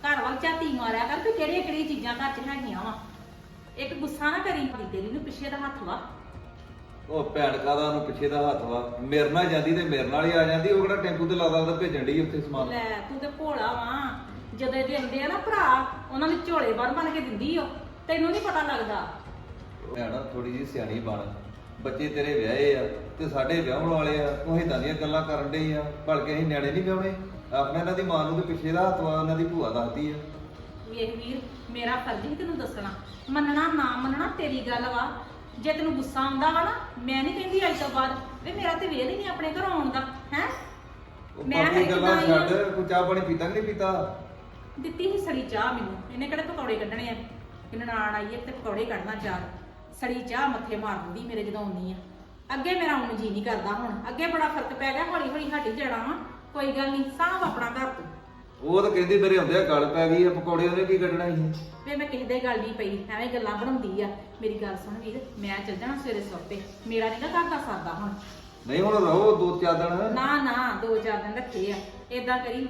Speaker 5: ਘਰ ਵੱਲ ਝਾਤੀ ਮਾਰਿਆ ਕਰ ਵੀ ਕਿਹੜੀਆਂ ਕਿਹੜੀਆਂ ਚੀਜ਼ਾਂ ਘਰ 'ਚ ਹੈਗੀਆਂ ਵਾ। ਇੱਕ ਗੁੱਸਾ ਨਾ ਕਰੀ ਪੜੀ ਤੇਰੀ ਨੂੰ ਪਿੱਛੇ ਦਾ ਹੱਥ ਵਾ।
Speaker 6: ਉਹ ਭੈਣ ਕਾਦਾ ਨੂੰ ਪਿੱਛੇ ਦਾ ਹੱਥ ਵਾ। ਮੇਰੇ ਨਾਲ ਜਾਂਦੀ ਤੇ ਮੇਰੇ ਨਾਲ ਹੀ ਆ ਜਾਂਦੀ ਉਹ ਕਿਹੜਾ ਟੈਂਪੂ ਤੇ ਲਾਦਾ ਉਹਦਾ ਭੇਜਣ ਡਈ ਉੱਥੇ ਸਮਾਨ।
Speaker 5: ਲੈ ਤੂੰ ਤੇ ਭੋਲਾ ਵਾ। ਜਦੋਂ ਇਹਦੇ ਆਉਂਦੇ ਆ ਨਾ ਭਰਾ ਉਹਨਾਂ ਨੂੰ ਝੋਲੇ ਬਣ ਬਣ ਕੇ ਦਿੰਦੀ ਓ। ਤੈਨੂੰ ਨਹੀਂ ਪਤਾ ਲੱਗਦਾ।
Speaker 6: ਭੈਣ ਥੋੜੀ ਜਿਹੀ ਸਿਆਣੀ ਬਣ। ਬੱਚੇ ਤੇਰੇ ਵਿਆਹੇ ਆ ਤੇ ਸਾਡੇ ਵਿਆਹਣ ਵਾਲੇ ਆ ਤੂੰ ਇਦਾਂ ਦੀਆਂ ਗੱਲਾਂ ਕਰਨ ਡਈ ਆ। ਭਲਕੇ ਅਸੀਂ ਨਿਆਣੇ ਨਹੀਂ ਵਿਆਹਣੇ। ਆਪਣੇ ਇਹਨਾਂ ਦੀ ਮਾਂ ਨੂੰ ਤੇ ਪਿੱਛੇ ਦਾ ਹੱਥ ਵਾ ਉਹਨਾਂ ਦੀ ਭੂਆ ਦੱਸਦੀ ਆ।
Speaker 5: ਵੇਖ ਵੀਰ ਮੇਰਾ ਫਰਜ਼ ਹੀ ਤੈਨੂੰ ਦੱਸਣਾ। ਮੰਨਣਾ ਨਾ ਮੰਨਣਾ ਤੇਰੀ ਗੱਲ ਵਾ। ਜੇ ਤੈਨੂੰ ਗੁੱਸਾ ਆਉਂਦਾ ਵਾ ਨਾ ਮੈਂ ਨਹੀਂ ਕਹਿੰਦੀ ਅੱਜ ਤੋਂ ਬਾਅਦ ਵੀ ਮੇਰਾ ਤੇ ਵੇਲ ਹੀ ਨਹੀਂ ਆਪਣੇ ਘਰੋਂ ਆਉਣ ਦਾ ਹੈ?
Speaker 6: ਉਹ
Speaker 5: ਮੈਂ
Speaker 6: ਬਾਕੀ ਗੱਲਾਂ
Speaker 5: ਹੀ ਆ।
Speaker 6: ਛੱਡ ਕੋਈ ਚਾਹ ਪਾਣੀ ਪੀਤਾ ਕਿ ਨਹੀਂ ਪੀਤਾ?
Speaker 5: ਦਿੱਤੀ ਸੀ ਸੜੀ ਚਾਹ ਮੈਨੂੰ ਇਹਨੇ ਕਿਹੜੇ ਪਕੌੜੇ ਕੱਢਣੇ ਆ? ਕਿ ਨਨਾਣ ਆਈ ਹੈ ਤੇ ਪਕੌੜੇ ਕੱਢਣਾ ਚਾਹ ਸੜੀ ਚਾਹ ਮੱਥੇ ਮਾਰ ਦਿੰਦੀ ਮੇਰੇ ਜਦੋਂ ਆਉਂਦੀ ਆ। ਅੱਗੇ ਮੇਰਾ ਹੁਣ ਜੀ ਨਹੀਂ ਕਰਦਾ ਹੁਣ ਅੱਗੇ ਬੜਾ ਫ਼ਰਕ ਪੈ ਗਿਆ ਹੌਲੀ ਹੌਲੀ ਹਟ ਹੀ ਜਾਣਾ ਵਾ। ਕੋਈ ਗੱਲ ਨਹੀਂ ਸਾਂਭ ਆਪਣਾ ਘਰ ਤੂੰ।
Speaker 6: ਉਹ ਤਾਂ ਕਹਿੰਦੀ ਮੇਰੇ ਹੁੰਦਿਆਂ ਗੱਲ ਪੈ ਗਈ ਆ ਪਕੌੜੇ ਉਹਨੇ ਕੀ ਕੱਢਣਾ ਸੀ?
Speaker 5: ਵੇ ਮੈਂ ਕਿਸੇ ਦੇ ਗੱਲ ਨਹੀਂ ਪਈ ਐਵੇਂ ਗੱਲਾਂ ਬਣਾਉਂਦੀ ਆ। ਮੇਰੀ ਗੱਲ ਸੁਣ ਵੀਰ ਮੈਂ ਚੱਲ ਜਾਣਾ ਸਵੇਰੇ ਸੋਪੇ ਮੇਰਾ ਨਹੀਂ ਨਾ ਘਰ ਦਾ ਸਰਦਾ ਹੁਣ।
Speaker 6: ਨਹੀਂ ਹੁਣ ਰਹੋ ਦੋ ਚਾਰ ਦਿਨ।
Speaker 5: ਨਾ ਨਾ ਦੋ ਚਾਰ ਦਿਨ ਰੱਖੇ ਆ। ਏਦਾਂ ਕਰੀ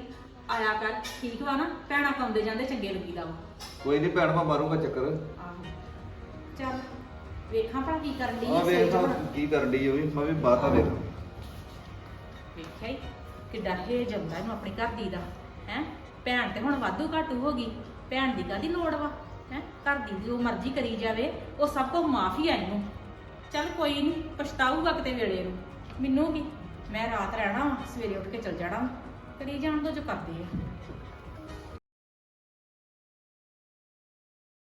Speaker 5: ਆਇਆ ਕਰ ਠੀਕ ਵਾ ਨਾ? ਭੈਣਾਂ ਪਾਉਂਦੇ ਜਾਂਦੇ ਚੰਗੇ ਲੱਗੀਦਾ ਵਾ।
Speaker 6: ਕੋਈ ਨਹੀਂ ਭੈਣ ਮੈਂ ਮਾਰੂੰਗਾ ਚੱਕਰ।
Speaker 5: ਆਹੋ। ਚੱਲ ਵੇਖਾਂ ਭਲਾ ਕੀ ਕਰਨ ਦੀ
Speaker 6: ਆ ਵੇਖ ਤਾਂ ਕੀ ਕਰਨ ਡਈ ਉਹ ਵੀ ਮੈਂ ਵੀ ਬਾਤਾਂ ਵੇਖ।
Speaker 5: ਵੇਖਿਆ ਈ। ਕਿੱਡਾ ਹੇਜ ਜੰਦਾ ਇਹਨੂੰ ਆਪਣੀ ਘਰ ਦੀ ਦਾ ਹੈ? ਭੈਣ ਤੇ ਹੁਣ ਵਾਧੂ ਘਾਟੂ ਹੋ ਗਈ ਭੈਣ ਦੀ ਕਾਦੀ ਲੋੜ ਵਾ? ਹੈ? ਘਰ ਦੀ ਜੋ ਮਰਜ਼ੀ ਕਰੀ ਜਾਵੇ ਉਹ ਸਭ ਕੁਝ ਮਾਫੀ ਆ ਇਹਨੂੰ। ਚੱਲ ਕੋਈ ਨਹੀਂ ਪਛਤਾਊਗਾ ਕਿਤੇ ਵੇਲੇ ਨੂੰ। ਮੈਨੂੰ ਕੀ? ਮੈਂ ਰਾਤ ਰਹਿਣਾ ਵਾ, ਸਵੇਰੇ ਉੱਠ ਕੇ ਚੱਲ ਜਾਣਾ ਵਾ। ਕਰੀ ਜਾਣ ਦੋ ਜੋ ਕਰਦੇ ਆ।